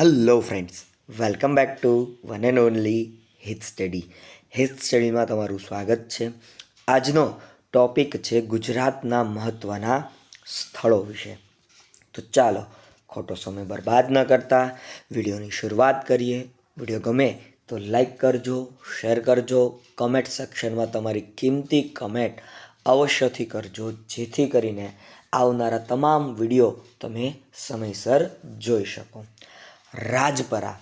Hello friends welcome back to one and only Hit study Hit સ્ટડીમાં તમારું સ્વાગત છે. આજનો ટોપિક છે ગુજરાતના મહત્ત્વના સ્થળો વિશે. તો ચાલો, ખોટો સમય બરબાદ ન કરતા, વિડીયોની શરૂઆત કરીએ. વીડિયો ગમે તો લાઈક કરજો શેર કરજો કમેન્ટ સેક્શનમાં તમારી કિંમતી કમેન્ટ અવશ્યથી કરજો, જેથી કરીને આવનારા તમામ વીડિયો તમે સમયસર જોઈ શકો. રાજપરા.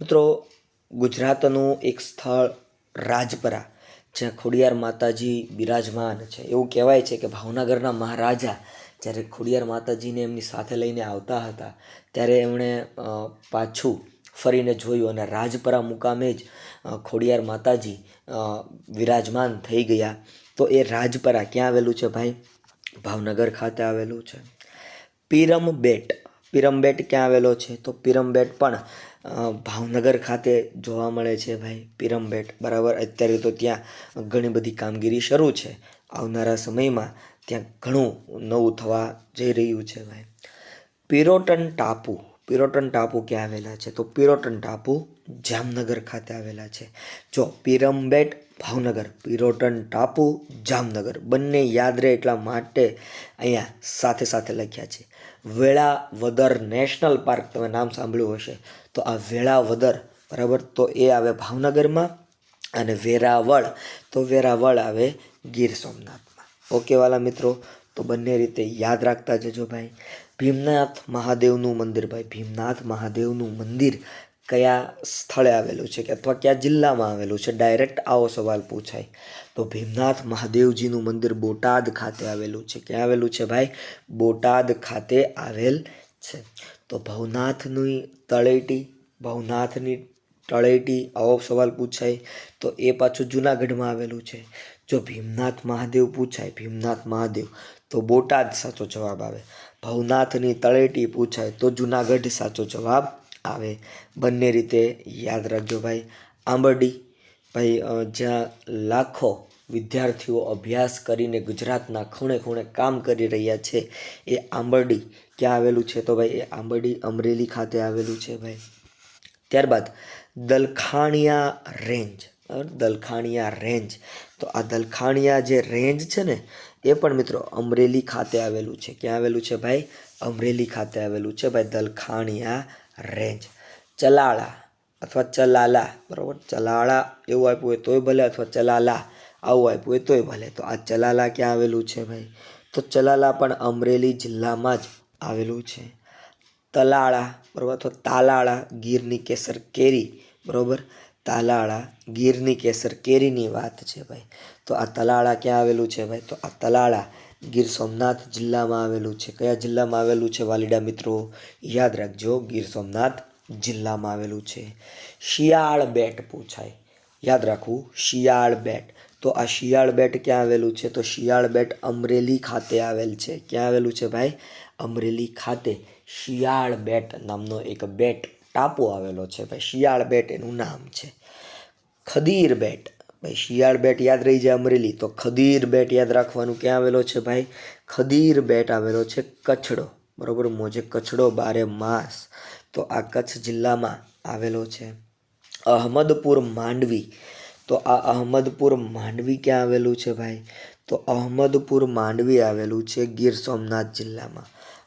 મિત્રો, ગુજરાતનું એક સ્થળ રાજપરા, જ્યાં ખોડિયાર માતાજી બિરાજમાન છે. એવું કહેવાય છે કે ભાવનગરના મહારાજા જ્યારે ખોડિયાર માતાજીને એમની સાથે લઈને આવતા હતા, ત્યારે એમણે પાછું ફરીને જોયું અને રાજપરા મુકામે જ ખોડિયાર માતાજી વિરાજમાન થઈ ગયા. તો એ રાજપરા ક્યાં આવેલું છે ભાઈ? ભાવનગર ખાતે આવેલું છે. પિરમબેટ. પિરમબેટ ક્યાં આવેલો છે? તો પિરમબેટ પણ ભાવનગર ખાતે જોવા મળે છે ભાઈ, પિરમબેટ. બરાબર? અત્યારે તો ત્યાં ઘણી બધી કામગીરી શરૂ છે. આવનારા સમયમાં ત્યાં ઘણું નવું થવા જઈ રહ્યું છે ભાઈ. પિરોટન ટાપુ. પિરોટન ટાપુ ક્યાં આવેલા છે? તો પિરોટન ટાપુ જામનગર ખાતે આવેલા છે. જો પિરમબેટ, ભાવનગર. પિરોટન ટાપુ, જામનગર. બંને યાદ રહે એટલા માટે અહીંયા સાથે સાથે લખ્યા છે. વેળાવદર નેશનલ પાર્ક, તમે નામ સાંભળ્યું હશે. તો આ વેળાવદર, બરાબર? તો એ આવે ભાવનગરમાં અને વેરાવળ, તો વેરાવળ આવે ગીર સોમનાથમાં. ઓકે વાલા મિત્રો, તો બંને રીતે યાદ રાખતા જજો ભાઈ. ભીમનાથ મહાદેવનું મંદિર, ભાઈ. ભીમનાથ મહાદેવનું મંદિર કયા સ્થળે આવેલું છે કે અથવા કયા જિલ્લામાં આવેલું છે? ડાયરેક્ટ આવો સવાલ પૂછાય. તો ભીમનાથ મહાદેવજીનું મંદિર બોટાદ ખાતે આવેલું છે. ક્યાં આવેલું છે ભાઈ? બોટાદ ખાતે આવેલ છે. તો ભવનાથની તળેટી ભવનાથની તળેટી, આવો સવાલ પૂછાય. તો એ પાછું જુનાગઢમાં આવેલું છે. જો ભીમનાથ મહાદેવ પૂછાય, ભીમનાથ મહાદેવ, તો બોટાદ સાચો જવાબ આવે. ભવનાથની તળેટી પૂછાય, તો જુનાગઢ સાચો જવાબ આવે. બંને રીતે યાદ રાખજો ભાઈ. આંબરડી, ભાઈ જ્યાં લાખો વિદ્યાર્થીઓ અભ્યાસ કરીને ગુજરાતના ખૂણે ખૂણે કામ કરી રહ્યા છે, એ આંબરડી ક્યાં આવેલું છે તો ભાઈ, એ આંબરડી અમરેલી ખાતે આવેલું છે ભાઈ. ત્યારબાદ દલખાણિયા રેન્જ? દલખાણિયા રેન્જ. તો આ દલખાણિયા જે રેન્જ છે ને, એ પણ મિત્રો અમરેલી ખાતે આવેલું છે. ક્યાં આવેલું છે ભાઈ? અમરેલી ખાતે આવેલું છે ભાઈ, દલખાણિયા રેન્જ. ચલાળા અથવા ચલાલા, બરાબર? ચલાળા એવું આપ્યું હોય તોય ભલે અથવા ચલાલા આવું આપ્યું હોય તોય ભલે. તો આ ચલાલા ક્યાં આવેલું છે ભાઈ? તો ચલાલા પણ અમરેલી જિલ્લામાં જ આવેલું છે. તલાળા, બરાબર? અથવા તાલાળા ગીરની કેસર કેરી, બરાબર? તાલાળા, ગીરની કેસર કેરીની વાત છે ભાઈ. તો આ તલાળા ક્યાં આવેલું છે ભાઈ? તો આ તલાળા ગીર સોમનાથ જિલ્લામાં આવેલું છે. કયા જિલ્લામાં આવેલું છે વાલીડા મિત્રો? યાદ રાખજો, ગીર સોમનાથ જિલ્લામાં આવેલું છે. શિયાળ બેટ પૂછાય. યાદ રાખવું, શિયાળ બેટ. તો આ શિયાળ બેટ ક્યાં આવેલું છે? તો શિયાળ બેટ અમરેલી ખાતે આવેલ છે. ક્યાં આવેલું છે ભાઈ? અમરેલી ખાતે શિયાળ બેટ નામનો એક બેટ ટાપુ આવેલો છે. ભાઈ, શિયાળ બેટ એનું નામ છે. ખદીર બેટ. ભાઈ, શિયાળ બેટ યાદ રહી જાય અમરેલી. તો ખદીર બેટ યાદ રાખવાનું ક્યાં આવેલો છે ભાઈ? ખદીર બેટ આવેલો છે કચ્છડો. બરાબર? મોજે કચ્છડો બારે માસ. તો આ કચ્છ જિલ્લામાં આવેલો છે. અહમદપુર માંડવી. તો આ અહમદપુર માંડવી ક્યાં આવેલું છે ભાઈ? તો અહમદપુર માંડવી આવેલું છે ગીર સોમનાથ જિલ્લામાં.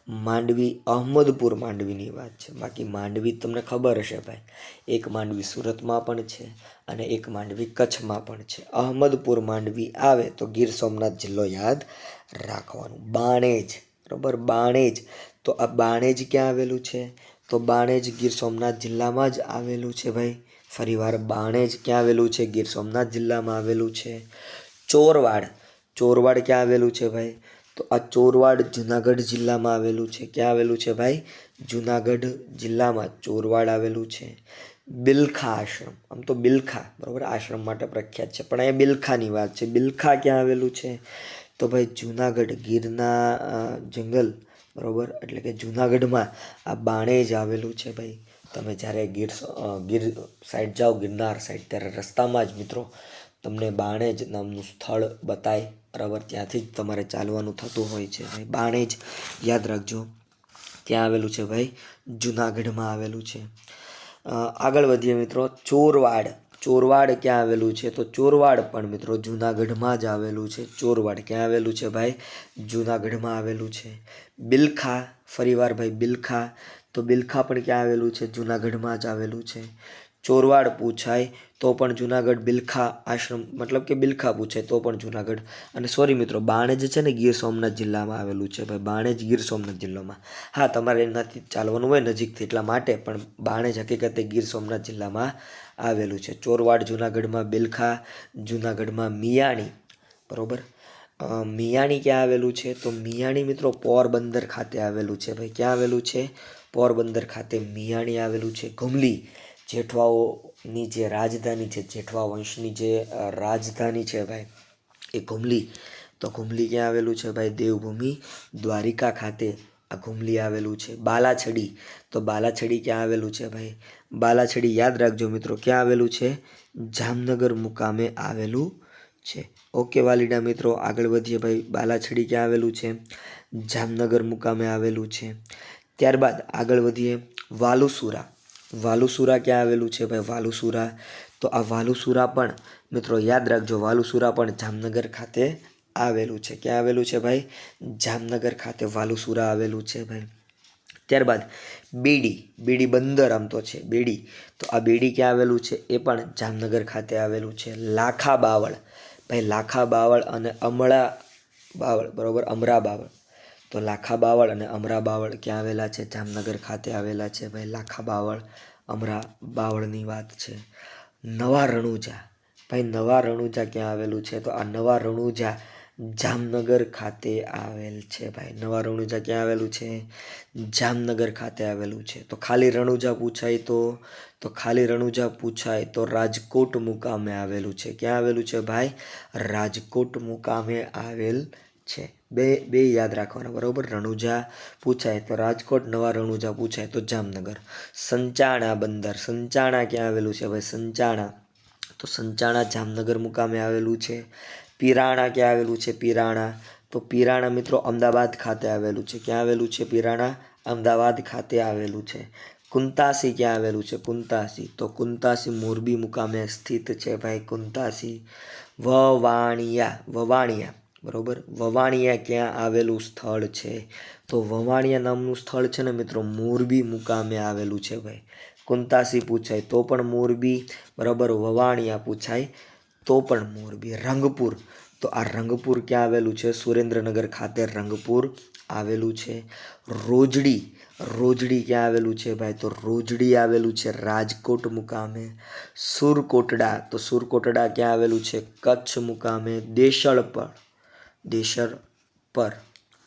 માંડવી, અહમદપુર માંડવીની વાત છે. બાકી માંડવી તમને ખબર હશે ભાઈ, એક માંડવી સુરતમાં પણ છે અને એક માંડવી કચ્છમાં પણ છે. અહમદપુર માંડવી આવે તો ગીર સોમનાથ જિલ્લો યાદ રાખવાનું. બાણેજ, બરાબર? બાણેજ. તો આ બાણેજ ક્યાં આવેલું છે? તો બાણેજ ગીર સોમનાથ જિલ્લામાં જ આવેલું છે ભાઈ. ફરીવાર બાણેજ ક્યાં આવેલું છે? ગીર સોમનાથ જિલ્લામાં આવેલું છે. ચોરવાડ. ચોરવાડ ક્યાં આવેલું છે ભાઈ? તો આ ચોરવાડ જુનાગઢ જિલ્લામાં આવેલું છે. ક્યાં આવેલું છે ભાઈ? જુનાગઢ જિલ્લામાં ચોરવાડ આવેલું છે. બિલખા આશ્રમ. આમ તો બિલખા, બરાબર? આશ્રમ માટે પ્રખ્યાત છે. પણ અહીંયા બિલખાની વાત છે. બિલખા ક્યાં આવેલું છે? તો ભાઈ જુનાગઢ ગીરના જંગલ, બરાબર? એટલે કે જુનાગઢમાં આ બાણેજ આવેલું છે ભાઈ. તમે જ્યારે ગીર ગીર સાઈડ જાઓ, ગિરનાર સાઈડ, ત્યારે રસ્તામાં જ મિત્રો તમને બાણેજ નામનું સ્થળ બતાય, બરાબર? ત્યાંથી જ તમારે ચાલવાનું થતું હોય છે. ભાઈ બાણેજ યાદ રાખજો. ક્યાં આવેલું છે ભાઈ, જુનાગઢમાં આવેલું છે. આગળ વધીએ મિત્રો. ચોરવાડ. ચોરવાડ ક્યાં આવેલું છે? તો ચોરવાડ પણ મિત્રો જુનાગઢમાં જ આવેલું છે. ચોરવાડ ક્યાં આવેલું છે ભાઈ? જુનાગઢમાં આવેલું છે. બિલખા. ફરીવાર ભાઈ, બિલખા. તો બિલખા પણ ક્યાં આવેલું છે? જુનાગઢમાં જ આવેલું છે. ચોરવાડ પૂછાય, તો પણ જુનાગઢ બિલખા આશ્રમ, મતલબ કે બિલખા પૂછાય, તો પણ જુનાગઢ. અને સોરી મિત્રો, બાણેજ છે ને ગીર સોમનાથ જિલ્લામાં આવેલું છે ભાઈ, બાણેજ ગીર સોમનાથ જિલ્લામાં. હા, તમારે એનાથી ચાલવાનું હોય નજીકથી, એટલા માટે, પણ બાણેજ હકીકતે ગીર સોમનાથ જિલ્લામાં આવેલું છે. ચોરવાડ જુનાગઢમાં બિલખા, જુનાગઢમાં મિયાણી, બરોબર? મિયાણી ક્યાં આવેલું છે? તો મિયાણી મિત્રો, પોરબંદર ખાતે આવેલું છે ભાઈ. ક્યાં આવેલું છે? પોરબંદર ખાતે મિયાણી આવેલું છે, ઘુમલી. જેઠવાઓની જે રાજધાની છે, જેઠવા વંશની જે રાજધાની છે ભાઈ, એ ઘુમલી તો ઘુમલી ક્યાં આવેલું છે ભાઈ? દેવભૂમિ દ્વારિકા ખાતે આ ઘુમલી આવેલું છે. બાલાછડી. તો બાલાછડી ક્યાં આવેલું છે ભાઈ? બાલાછડી યાદ રાખજો મિત્રો, ક્યાં આવેલું છે? જામનગર મુકામે આવેલું છે. ઓકે વાલીડા મિત્રો, આગળ વધીએ ભાઈ. બાલાછડી ક્યાં આવેલું છે? જામનગર મુકામે આવેલું છે. ત્યારબાદ આગળ વધીએ. વાલુસુરા. વાલુસુરા ક્યાં આવેલું છે ભાઈ? વાલુસુરા. તો આ વાલુસુરા પણ, મિત્રો યાદ રાખજો, વાલુસુરા પણ જામનગર ખાતે આવેલું છે. ક્યાં આવેલું છે ભાઈ? જામનગર ખાતે વાલુસુરા આવેલું છે ભાઈ. ત્યારબાદ બેડી બેડી બંદર આમ તો છે, બેડી. તો આ બેડી ક્યાં આવેલું છે? એ પણ જામનગર ખાતે આવેલું છે. લાખા બાવળ. ભાઈ લાખા બાવળ અને અમળા બાવળ, બરાબર? અમરા બાવળ. તો લાખા બાવળ અને અમરા બાવળ ક્યાં આવેલા છે? જામનગર ખાતે આવેલા છે ભાઈ. લાખા બાવળ, અમરા બાવળની વાત છે. નવા રણુજા. ભાઈ, નવા રણુજા ક્યાં આવેલું છે? તો આ નવા રણુજા જામનગર ખાતે આવેલ છે ભાઈ. નવા રણુજા ક્યાં આવેલું છે? જામનગર ખાતે આવેલું છે. તો ખાલી રણુજા પૂછાય તો? તો ખાલી રણુજા પૂછાય તો રાજકોટ મુકામે આવેલું છે. ક્યાં આવેલું છે ભાઈ? રાજકોટ મુકામે આવેલ છે. બે બે યાદ રાખવાના. બરાબર? રણુજા પૂછાય તો રાજકોટ, નવા રણુજા પૂછાય તો જામનગર. સંચાણા બંદર. સંચાણા ક્યાં આવેલું છે ભાઈ? સંચાણા. તો સંચાણા જામનગર મુકામે આવેલું છે. પીરાણા ક્યાં આવેલું છે? પીરાણા. તો પીરાણા મિત્રો અમદાવાદ ખાતે આવેલું છે. ક્યાં આવેલું છે પીરાણા? અમદાવાદ ખાતે આવેલું છે. કુંતાસી ક્યાં આવેલું છે? કુંતાસી. તો કુંતાસી મોરબી મુકામે સ્થિત છે ભાઈ કુંતાસી. વવાણિયા. વવાણિયા. બરોબર? વવાણિયા ક્યાં આવેલું સ્થળ છે? તો વવાણિયા નામનું સ્થળ છે ને મિત્રો, મોરબી મુકામે આવેલું છે ભાઈ. કુંતાસી પૂછાય તો પણ મોરબી, બરાબર? વવાણિયા પૂછાય તો પણ મોરબી. રંગપુર. તો આ રંગપુર ક્યાં આવેલું છે? સુરેન્દ્રનગર ખાતે રંગપુર આવેલું છે. રોજડી. રોજડી ક્યાં આવેલું છે ભાઈ? તો રોજડી આવેલું છે રાજકોટ મુકામે. સુરકોટડા. તો સુરકોટડા ક્યાં આવેલું છે? કચ્છ મુકામે. દેશળ દેશળ પર.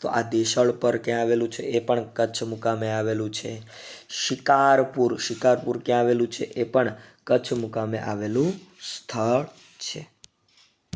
તો આ દેશળ પર ક્યાં આવેલું છે? એ પણ કચ્છ મુકામે આવેલું છે. શિકારપુર. શિકારપુર ક્યાં આવેલું છે? એ પણ કચ્છ મુકામે આવેલું સ્થળ છે.